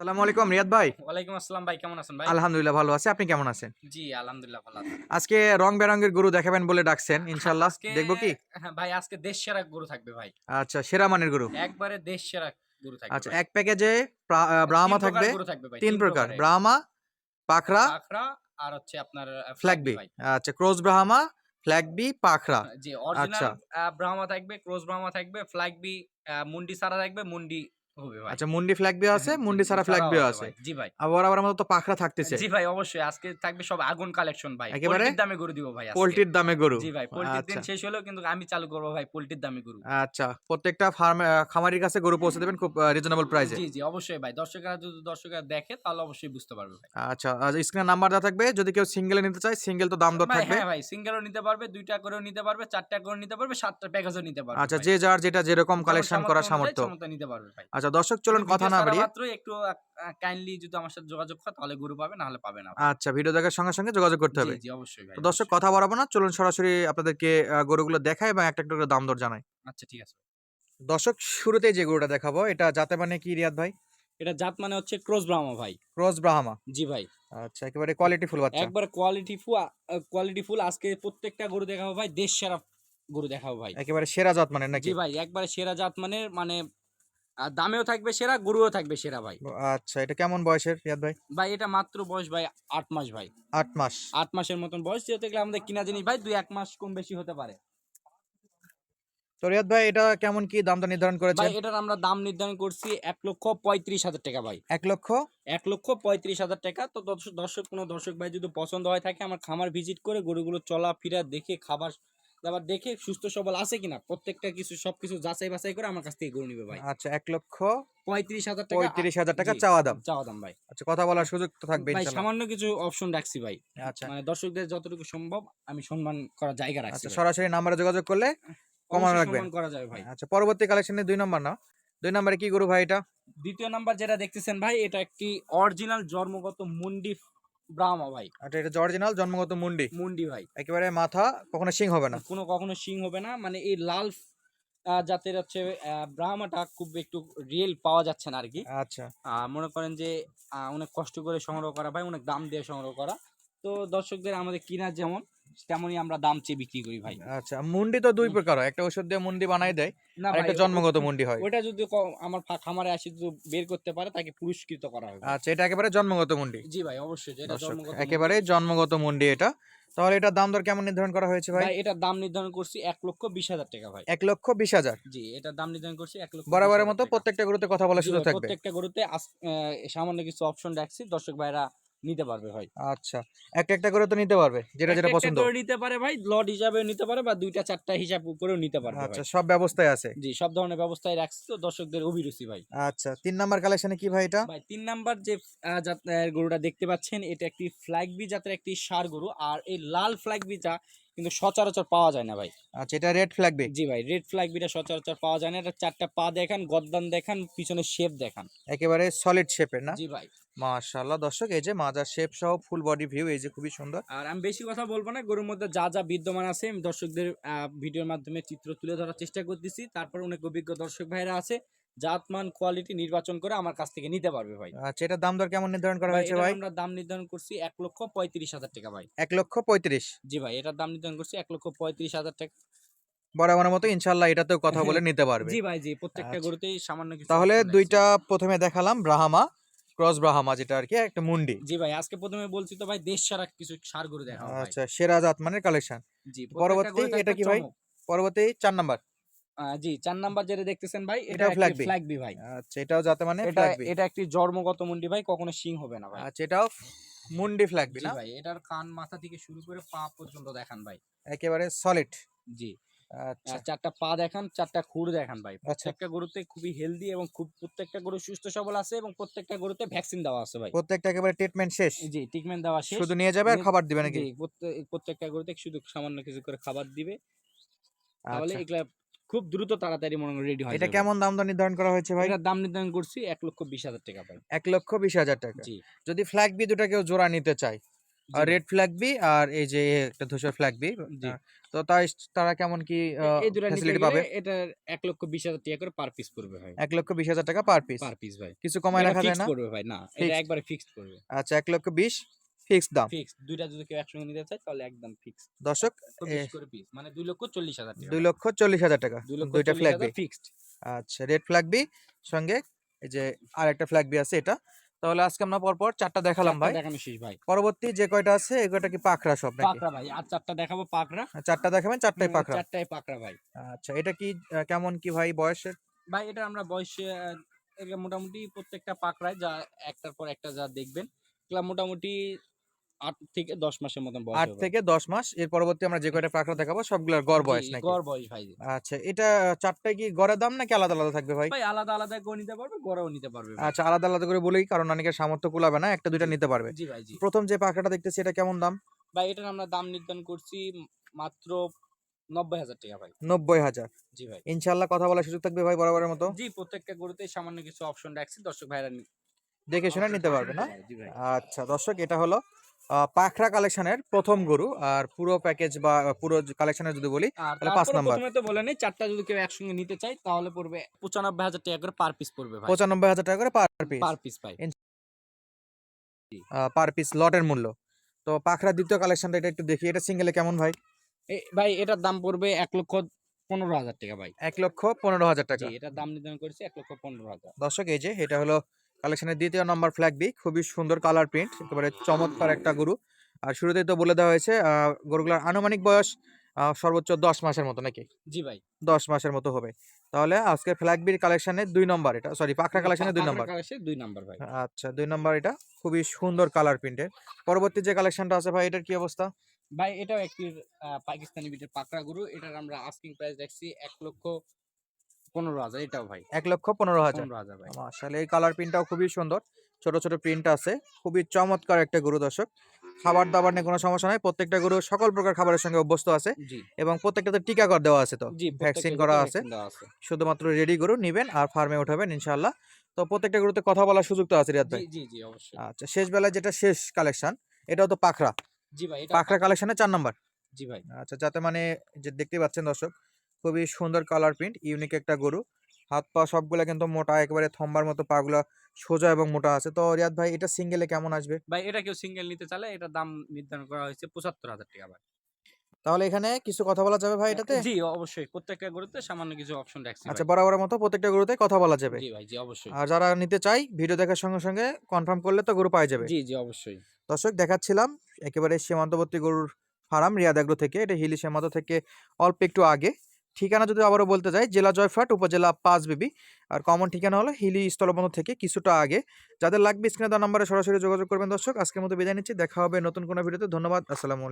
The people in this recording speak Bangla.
আসসালামু আলাইকুম রিয়াদ ভাই। ওয়ালাইকুম আসসালাম ভাই কেমন আছেন ভাই? আলহামদুলিল্লাহ ভালো আছে। আপনি কেমন আছেন? জি আলহামদুলিল্লাহ ভালো আছি। আজকে রং বেরঙের গরু দেখাবেন বলে ডাকছেন ইনশাল্লাহ আজকে- দেখব কি? হ্যাঁ ভাই আজকে দেশ সেরা গরু থাকবে ভাই। আচ্ছা সেরা মানের গরু? একবারে দেশ সেরা গরু থাকবে আচ্ছা। এক প্যাকেজে ব্রাহ্মা থাকবে। তিন প্রকার ব্রাহ্মা পাখরা আর হচ্ছে আপনার ফ্ল্যাগবি আচ্ছা ক্রোজ ব্রাহ্মা ফ্ল্যাগবি পাখরা। জি অরিজিনাল আচ্ছা। ব্রাহ্মা থাকবে ক্রস ব্রাহ্মা থাকবে ফ্ল্যাগবি মুন্ডি সারা থাকবে মুন্ডি হবে ভাই। আচ্ছা মুন্ডি ফ্ল্যাগবি আছে মুন্ডি সারা ফ্ল্যাগবিও আছে জি ভাই। আবার আবার আমাদের তো পাখরা থাকতেছে। জি ভাই অবশ্যই আজকে থাকবে সব আগুন কালেকশন ভাই। একেবারে? দামে গরু দিব ভাই পোল্ট্রির দামে গরু? জি ভাই পোল্ট্রির দিন আচ্ছা। শেষ হলেও কিন্তু আমি চালু করব ভাই পোল্ট্রির দামে গরু। আচ্ছা প্রত্যেকটা ফার্ম খামারির কাছে গরু পৌঁছে দেবেন খুব রিজনেবল প্রাইসে জি জি অবশ্যই ভাই। দর্শকরা যদি দর্শকরা দেখে তাহলে অবশ্যই বুঝতে পারবে ভাই। আচ্ছা স্ক্রিনে নাম্বার দেওয়া থাকবে যদি কেউ সিঙ্গেলে নিতে চায় সিঙ্গেল তো দাম দর থাকবে। হ্যাঁ ভাই সিঙ্গেলও নিতে পারবে দুইটা করেও নিতে পারবে চারটা করে নিতে পারবে সাতটা প্যাকেজও নিতে পারবে আচ্ছা যে যার যেটা যেরকম কালেকশন করার সামর্থ্য নিতে পারবে ভাই। আচ্ছা দর্শক চলুন কথা না বাড়িয়ে মাত্র একটু কাইন্ডলি যদি আমার সাথে যোগাযোগ করে তাহলে গরু পাবে না হলে পাবে না। আচ্ছা ভিডিও দেখার সঙ্গে সঙ্গে যোগাযোগ করতে হবে। জি অবশ্যই ভাই দর্শক কথা বাড়াবো না চলুন সরাসরি আপনাদেরকে গরুগুলো দেখায় এবং একটা একটা করে দাম দর জানাই। আচ্ছা ঠিক আছে। দর্শক শুরুতেই যে গরুটা দেখাবো এটা জাতে মানে কি রিয়াদ ভাই? এটা জাত মানে হচ্ছে ক্রস ব্রাহ্মা ভাই। ক্রস ব্রাহ্মা। জি ভাই। আচ্ছা একেবারে কোয়ালিটি ফুল বাচ্চা। একবার কোয়ালিটি ফুল কোয়ালিটি ফুল আজকে প্রত্যেকটা গরু দেখাবো ভাই দেশ সেরা গরু দেখাবো ভাই। একেবারে সেরা জাত মানে নাকি? জি ভাই একবারে সেরা জাত মানে মানে আহ, দামেও থাকবে সেরা গরুও থাকবে সেরা ভাই। আচ্ছা এটা কেমন বয়সের রিয়াদ ভাই? ভাই এটা মাত্র বয়স ভাই আট মাস ভাই। আট মাস। আট মাসের মতন বয়স যেহেতু এগুলো আমাদের কিনা জিনিস ভাই দুই এক মাস কম বেশি হতে পারে। তো রিয়াদ ভাই এটা কেমন কি দামটা নির্ধারণ ভাই এটার আমরা দাম নির্ধারণ করছি এক লক্ষ পঁয়ত্রিশ হাজার টাকা ভাই। এক লক্ষ? এক লক্ষ পঁয়ত্রিশ হাজার টাকা। তো দর্শক কোনো দর্শক ভাই যদি পছন্দ হয় থাকে আমার খামার ভিজিট করে গরুগুলো চলাফেরা দেখে খাবার দাবার দেখে সুস্থ সবল আছে কিনা? প্রত্যেকটা কিছু সবকিছু যাচাই বাছাই করে আমার কাছ থেকে গরু নিবে ভাই। আচ্ছা এক লক্ষ পঁয়ত্রিশ হাজার টাকা পঁয়ত্রিশ হাজার টাকা চাওয়া দাম। চাওয়া দাম ভাই। আচ্ছা কথা বলার সুযোগ তো থাকবে ভাই সামান্য কিছু অপশন রাখছি ভাই। আচ্ছা। মানে দর্শকদের যতটুকু সম্ভব আমি সম্মান করার জায়গা রাখছি আচ্ছা সরাসরি নাম্বারে যোগাযোগ করলে কমানো রাখবেন। করা যাবে ভাই। আচ্ছা পরবর্তী কালেকশনে দুই নম্বর না দুই নম্বরে কি গরু ভাই এটা? দ্বিতীয় নাম্বার যেটা দেখতেছেন ভাই এটা একটি অরিজিনাল জন্মগত মুন্ডি ব্রাহ্মা ভাই। আচ্ছা এটা অরিজিনাল জন্মগত মুন্ডি। মুন্ডি ভাই। একেবারে মাথা কখনো সিং হবে না। কোনো কখনো সিং হবে না। মানে এই লাল আহ, জাতের হচ্ছে ব্রাহ্মাটা খুব একটু রিয়েল পাওয়া যাচ্ছে না আর কি। আচ্ছা। আহ, মনে করেন যে অনেক কষ্ট করে সংগ্রহ করা ভাই অনেক দাম দিয়ে সংগ্রহ করা। তো দর্শকদের আমাদের কিনা যেমন তেমনই আমরা দাম চেয়ে বিক্রি করি ভাই। আচ্ছা মুন্ডি তো দুই প্রকার হয়। একটা ওষুধ দিয়ে মুন্ডি বানাই দেয় না আর একটা জন্মগত মুন্ডি হয়। ওটা যদি আমার খামারে আসি যদি বের করতে পারে তাকে পুরস্কৃত করা হবে। আচ্ছা এটা একেবারে জন্মগত মুন্ডি। জি ভাই অবশ্যই এটা জন্মগত একেবারে জন্মগত মুন্ডি এটা। তাহলে এটার দাম দর কেমন নির্ধারণ করা হয়েছে ভাই? এটা দাম নির্ধারণ করছি এক লক্ষ বিশ হাজার টাকা ভাই। এক লক্ষ বিশ হাজার? জি এটা দাম নির্ধারণ করছি এক লক্ষ বরাবরের মতো প্রত্যেকটা গরুতে কথা বলার সুযোগ থাকবে। প্রত্যেকটা গরুতে সামান্য কিছু অপশন রাখছি। দর্শক ভাইরা নিতে পারবে ভাই। আচ্ছা একটা একটা করে তো নিতে পারবে যেটা যেটা পছন্দ। করে নিতে পারে ভাই লট হিসাবে নিতে পারে বা দুইটা চারটা হিসাব করেও নিতে পারবে আচ্ছা সব ব্যবস্থায় আছে? জি সব ধরনের ব্যবস্থায় রাখছি তো দর্শকদের অভিরুচি ভাই। আচ্ছা তিন নাম্বার কালেকশনে কি ভাই এটা? ভাই তিন নাম্বার যে গরুটা দেখতে পাচ্ছেন এটা একটি ফ্ল্যাগ বি জাতের একটি সার গরু আর এই লাল ফ্ল্যাগ বিটা কিন্তু সচরাচর পাওয়া যায় না ভাই। আচ্ছা এটা রেড ফ্ল্যাগ বি জি ভাই রেড ফ্ল্যাগ বিটা সচরাচর পাওয়া যায় না। এটা চারটা পা দেখান গদ্দান দেখান পিছনে শেপ দেখান। একেবারে সলিড শেপের না? জি ভাই। মাশাআল্লাহ দর্শক এই যে মাজার শেপ সহ ফুল বডি ভিউ এই যে খুবই সুন্দর। আর আমি বেশি কথা বলব না গরুর মধ্যে যা যা বিদ্যমান আছে আমি দর্শকদের ভিডিওর মাধ্যমে চিত্র তুলে ধরার চেষ্টা করতেছি। তারপর অনেক অভিজ্ঞ দর্শক ভাইরা আছে জাতমান কোয়ালিটি নির্বাচন করে আমার কাছ থেকে নিতে পারবে ভাই। আচ্ছা এটার দাম দর কেমন নির্ধারণ করা হয়েছে ভাই? আমরা দাম নির্ধারণ করছি এক লক্ষ পঁয়ত্রিশ হাজার টাকা ভাই। এক লক্ষ পঁয়ত্রিশ? জি ভাই এটার দাম নির্ধারণ করছি এক লক্ষ পঁয়ত্রিশ হাজার টাকা। বরাবরের মতো ইনশাল্লাহ এটাতেও কথা বলে নিতে পারবে। জি ভাই জি প্রত্যেকটা আচ্ছা। গরুতেই সামান্য কিছু তাহলে দুইটা প্রথমে দেখালাম ব্রাহ্মা ক্রস ব্রাহ্মা যেটা আর কি একটা মুন্ডি। জি ভাই আজকে প্রথমে বলছি তো ভাই দেশ সারা কিছু সার গরু দেখা আচ্ছা সেরা জাত মানের কালেকশন জি পরবর্তী এটা কি ভাই? পরবর্তী চার নাম্বার। জি চার নাম্বার যেটা দেখতেছেন ভাই এটা এটাও flag bee? ফ্ল্যাগ বি ভাই। আচ্ছা এটাও জাতে মানে এটা একটি জন্মগত মুন্ডি ভাই কখনো সিং হবে না ভাই। আচ্ছা এটাও মুন্ডি ফ্ল্যাগ বি না? ভাই এটার কান মাথা থেকে শুরু করে পা পর্যন্ত দেখান ভাই। একেবারে সলিড জি। আচ্ছা। চারটা পা দেখান চারটা খুর দেখান ভাই। আচ্ছা। প্রত্যেকটা গরুতে খুবই হেলদি এবং খুব প্রত্যেকটা গরু সুস্থ সবল আছে এবং প্রত্যেকটা গরুতে ভ্যাকসিন দেওয়া আছে ভাই। প্রত্যেকটা একেবারে ট্রিটমেন্ট শেষ। জি ট্রিটমেন্ট দেওয়া শেষ। শুধু নিয়ে যাবে আর খাবার দিবে নাকি? প্রত্যেক- প্রত্যেকটা গরুতে শুধু সামান্য কিছু করে খাবার দিবে। তাহলে আচ্ছা এগুলা খুব দ্রুত তাড়াতাড়ি মনে রেডি হয় এটা কেমন দাম দর নির্ধারণ করা হয়েছে ভাই? এটা দাম নির্ধারণ করছি এক লক্ষ বিশ হাজার টাকা ভাই। এক লক্ষ বিশ হাজার টাকা। যদি ফ্ল্যাগ বি দুটা কেউ জোড়া নিতে চায় রেড ফ্ল্যাগ বি আর এই যে একটা ধূসর ফ্ল্যাগ বি তো তাই তারা কেমন কি এই দুটো ফ্যাসিলিটি পাবে? এটা 1 লক্ষ 20 হাজার টাকা করে পার পিস পড়বে ভাই। 1 লক্ষ 20 হাজার টাকা পার পিস পার পিস ভাই। কিছু কমায় রাখা যায় না? করবে ভাই না এটা একবারে ফিক্সড করবে আচ্ছা 1 লক্ষ 20 ফিক্স দাম। ফিক্স দুইটা যদি কেউ একসঙ্গে নিতে চায় তাহলে একদম ফিক্স দর্শক পিস মানে দুই লক্ষ চল্লিশ হাজার দুই লক্ষ চল্লিশ হাজার টাকা। দুইটা ফ্ল্যাগ বি ফিক্সড আচ্ছা রেড ফ্ল্যাগ বি সঙ্গে এই যে আর একটা ফ্ল্যাগ বি আছে এটা। তাহলে আজকে আমরা পর পর চারটা দেখালাম ভাই। দেখানো শেষ ভাই। পরবর্তী যে কয়টা আছে এই কয়টা কি পাকড়া সব নাকি? পাকড়া ভাই। আর চারটা দেখাবো পাকড়া। হ্যাঁ, চারটা দেখাবেন চারটাই পাকড়া। চারটাই পাকড়া ভাই। আচ্ছা এটা কি কেমন কি ভাই বয়সের? ভাই এটা আমরা বয়সে মোটামুটি প্রত্যেকটা পাকড়ায় যা একটার পর একটা যা দেখবেন। মোটামুটি আট থেকে দশ মাসের মতন বয়স আট থেকে দশ মাস এর পরবর্তী আমরা যে কয়টা দেখাবো সবগুলোর গড় বয়স নাকি? গড় বয়স ভাই। আচ্ছা এটা চারটায় কি গড়ের দাম নাকি আলাদা আলাদা থাকবে ভাই? ভাই আলাদা আলাদা করে নিতে পারবে গড়েও নিতে পারবে আচ্ছা আলাদা আলাদা করে বলেই কারণ অনেকের সামর্থ্য কুলাবে না একটা দুইটা নিতে পারবে। জি ভাই জি। প্রথম যে পাখাটা দেখতেছি এটা কেমন দাম? ভাই এটার আমরা দাম নির্ধারণ করছি মাত্র নব্বই হাজার টাকা ভাই। নব্বই হাজার? জি ভাই। ইনশাল্লাহ কথা বলার সুযোগ থাকবে ভাই বরাবরের মতো? জি প্রত্যেকটা গরুতে সামান্য কিছু অপশন রাখছি দর্শক ভাইরা দেখে শুনে নিতে পারবে না? আচ্ছা দর্শক এটা হলো পাখরা কালেকশনের প্রথম গরু আর পুরো প্যাকেজ বা পুরো কালেকশনের যদি বলি তাহলে পাঁচ নাম্বার। প্রথমে তো বলে নেই চারটা যদি কেউ একসঙ্গে নিতে চাই তাহলে পড়বে পঁচানব্বই হাজার টাকা করে পার পিস পড়বে ভাই। পঁচানব্বই হাজার টাকা করে পার পিস পার পিস ভাই। পার পিস লটের মূল্য। তো পাখরা দ্বিতীয় কালেকশনটা এটা একটু দেখি এটা সিঙ্গেলে কেমন ভাই? ভাই এটার দাম পড়বে এক লক্ষ পনেরো হাজার টাকা ভাই। এক লক্ষ পনেরো হাজার টাকা। এটার দাম নির্ধারণ করেছি এক লক্ষ পনেরো হাজার। দর্শক এই যে এটা হলো কালেকশনের দ্বিতীয় নম্বর ফ্ল্যাগ বি খুবই সুন্দর কালার প্রিন্ট একেবারে চমৎকার একটা গরু। আর শুরুতেই তো বলে দেওয়া হয়েছে গরুগুলোর আনুমানিক বয়স সর্বোচ্চ দশ মাসের মতো নাকি? জি ভাই। দশ মাসের মতো হবে। তাহলে আজকে ফ্ল্যাগ বির কালেকশনের দুই নম্বর এটা সরি পাখরা কালেকশনের দুই নম্বর। দুই নম্বর ভাই। আচ্ছা দুই নম্বর এটা খুবই সুন্দর কালার প্রিন্টের পরবর্তী যে কালেকশনটা আছে ভাই এটার কি অবস্থা? ভাই এটাও একটি পাকিস্তানি বিটের পাকড়া গরু। এটার আমরা আস্কিং প্রাইস দেখছি এক লক্ষ পনেরো হাজার এটাও ভাই। এক লক্ষ পনেরো হাজার। পনেরো হাজার ভাই। মাশাআল্লাহ এই কালার প্রিন্টটাও খুবই সুন্দর। ছোট ছোট প্রিন্ট আছে। খুবই চমৎকার একটা গরু দর্শক। খাবার দাবার নিয়ে কোনো সমস্যা নাই। প্রত্যেকটা গরু সকল প্রকার খাবারের সঙ্গে অভ্যস্ত আছে এবং প্রত্যেকটাতে টিকাকর দেওয়া আছে তো? ভ্যাকসিন করা আছে। vaccine দেওয়া আছে। শুধুমাত্র রেডি গরু নিবেন আর ফার্মে উঠাবেন ইনশাআল্লাহ। তো প্রত্যেকটা গরুতে কথা বলার সুযোগ তো আছে রিয়াদ ভাই? আচ্ছা শেষ বেলায় যেটা শেষ কালেকশন এটাও তো পাখরা জি ভাই এটা পাখরা কালেকশনের চার নাম্বার জি ভাই। আচ্ছা যাতে মানে যে দেখতে পাচ্ছেন দর্শক খুবই সুন্দর কালার প্রিন্ট ইউনিক একটা গরু। হাত পা সবগুলা কিন্তু মোটা একেবারে থম্বার মতো পাগুলা সোজা এবং মোটা আছে। তো রিয়াদ ভাই এটা সিঙ্গেলে কেমন আসবে? ভাই এটা কেউ সিঙ্গেল নিতে চাইলে এটা দাম নির্ধারণ করা হয়েছে পঁচাত্তর হাজার টাকা ভাই। তাহলে এখানে কিছু কথা বলা যাবে ভাই এটাতে? জি অবশ্যই। প্রত্যেকটা গরুতে সামান্য কিছু অপশন রাখছি আচ্ছা বরাবর মতো প্রত্যেকটা গরুতে কথা বলা যাবে। জি ভাই জি অবশ্যই। আর যারা নিতে চাই ভিডিও দেখার সঙ্গে সঙ্গে কনফার্ম করলে তো গরু পাই যাবে। জি জি অবশ্যই। দর্শক দেখাচ্ছিলাম একেবারে সীমান্তবর্তী গরুর ফার্ম রিয়াদ থেকে। এটা হিলি সীমান্ত থেকে অল্প একটু আগে। ঠিকানা যদি আবারও বলতে যাই, জেলা জয়ফাট, উপজেলা পাঁচ বিবি। আর কমন ঠিকানা হলো হিলি স্থলবন্দর থেকে কিছুটা আগে। যাদের লাগবে স্ক্রিনে দেওয়া নাম্বারে সরাসরি যোগাযোগ করবেন দর্শক। আজকের মতো বিদায় নিচ্ছি। দেখা হবে নতুন কোনো ভিডিওতে ধন্যবাদ। আসসালামু